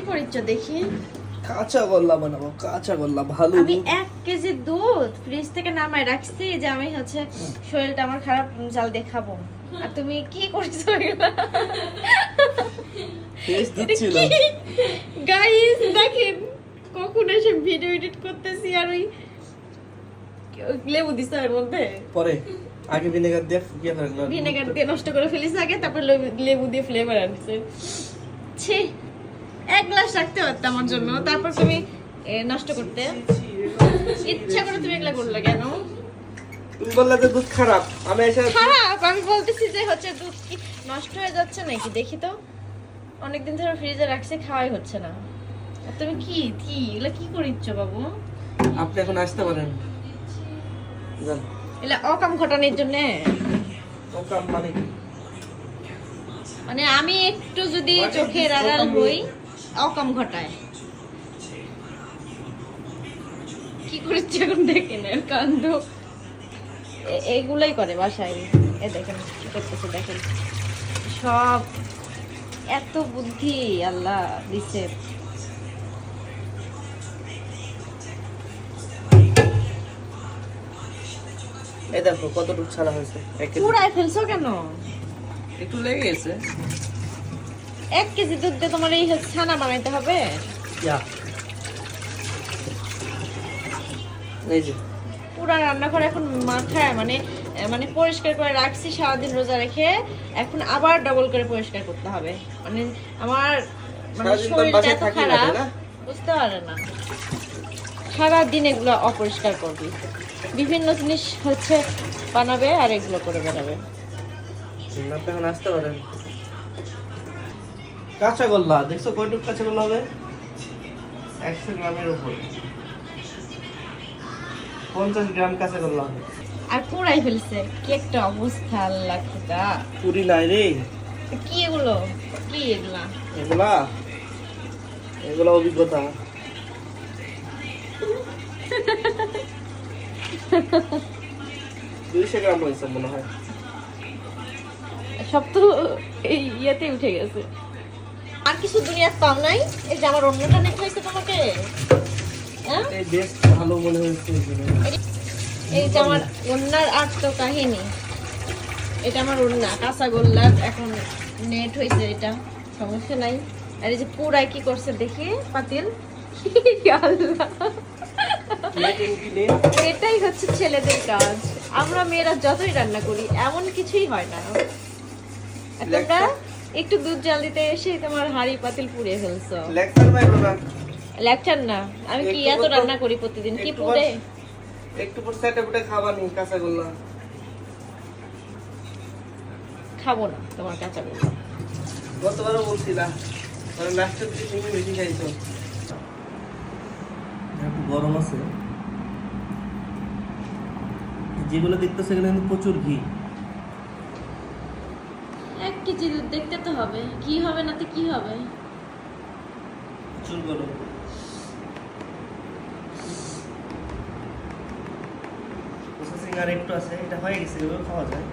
করিচ্ছ দেখি? কাঁচা গোল্লা বানাবো কাঁচা গোল্লা ভালো আমি। এক কেজি দুধ ফ্রিজ থেকে নামায় রাখছি যে আমি হচ্ছে শরীরটা আমার খারাপ জাল দেখাবো। আর তুমি কি করছ গাইস দেখেন কখন এসে ভিডিও এডিট করতেছি আর ওই লেবু দিছে এর মধ্যে। পরে আগে ভিনেগার দিয়ে ফুকিয়ে ফেললাম ভিনেগার দিয়ে নষ্ট করে ফেলিস আগে তারপর লেবু- লেবু দিয়ে ফ্লেভার আনছে। ছি এক গ্লাস রাখতে পারতে আমার জন্য। তারপর তুমি নষ্ট করতে। ইচ্ছা করে তুমি এগুলা করলে কেন? তুমি বললে যে দুধ খারাপ। আমি এসে খারাপ? আমি বলতেছি যে হচ্ছে দুধ কি নষ্ট হয়ে যাচ্ছে নাকি? দেখি তো। অনেকদিন ধরে ফ্রিজে রাখছে খাওয়াই হচ্ছে না। তুমি কি? কি? এগুলা কি করিচ্ছ বাবু? আপনি এখন আসতে পারেন। এগুলা অকাম ঘটানোর জন্য। ও কাম মানে মানে আমি একটু যদি চোখের আড়াল হই অকাম ঘটায়। কি করেছে এখন দেখেন এর কাণ্ড। এগুলাই করে বাসায়। এ দেখেন কি করতেছে দেখেন। সব এত বুদ্ধি আল্লাহ দিছে। এই দেখো কতটুকু ছাড়া হয়েছে। পুরাই ফেলছো কেন? একটু লেগে গেছে। এক কেজি দুধ দিয়ে তোমার এই ছানা বানাইতে হবে। পুরা রান্নাঘর এখন মাথায় মানে মানে পরিষ্কার করে রাখছি সারাদিন রোজা রেখে এখন আবার ডবল করে পরিষ্কার করতে হবে। মানে আমার মানে শরীরটা এত খারাপ? বুঝতে পারে না। সারাদিন এগুলো অপরিষ্কার করবি। বিভিন্ন জিনিস হচ্ছে বানাবে আর এগুলো করে বেড়াবে। আসতে পারেন। কাঁচা গোল্লা দেখছ কয়টুকু কাঁচা গোল্লা হবে? একশো গ্রামের উপর। পঞ্চাশ গ্রাম কাঁচা গোল্লা হবে। আর পুরাই ফেলছে। কি একটা অবস্থা আল্লাহ খুদা। পুরি নাই রে। কি এগুলো? কি এগুলা? এগুলা? এগুলা অভিজ্ঞতা। দুইশো গ্রাম হয়েছে মনে হয়। সব তো এই ইয়েতে উঠে গেছে। আর কিছু দুনিয়ার পাও নাই? এই যে আমার অন্যটা হয়েছে তোমাকে। হ্যাঁ? ভালো মনে হয়েছে এই যে আমার অন্যার আর তো কাহিনী এটা আমার অন্যা কাঁচা গোল্লার এখন নেট হয়েছে এটা সমস্যা নাই। আর এই যে পুরাই কি করছে দেখি পাতিল? এটাই হচ্ছে ছেলেদের কাজ। আমরা মেয়েরা যতই রান্না করি এমন কিছুই হয় না। তোমরা? একটু দুধ জাল দিতে এসে তোমার হাড়ি পাতিল পুড়িয়ে ফেলছো। লেকচার না লেকচার না? আমি কি এত রান্না করি প্রতিদিন? কি পুড়ে? একটু পর সেটে ফুটে খাবার নি কাঁচা গোল্লা খাব না তোমার কাঁচা গোল্লা গতবারও বলছিলা মানে লাস্টের দিকে তুমি বেশি খাইছো। একটু গরম আছে। যেগুলো দেখতেছে সেগুলো কিন্তু প্রচুর ঘি। কেজি দেখতে তো হবে। কি হবে না তো কি হবে? চুল বলো প্রসেসিং আর একটু আছে, এটা হয়ে গেছে এগুলো খাওয়া যায়।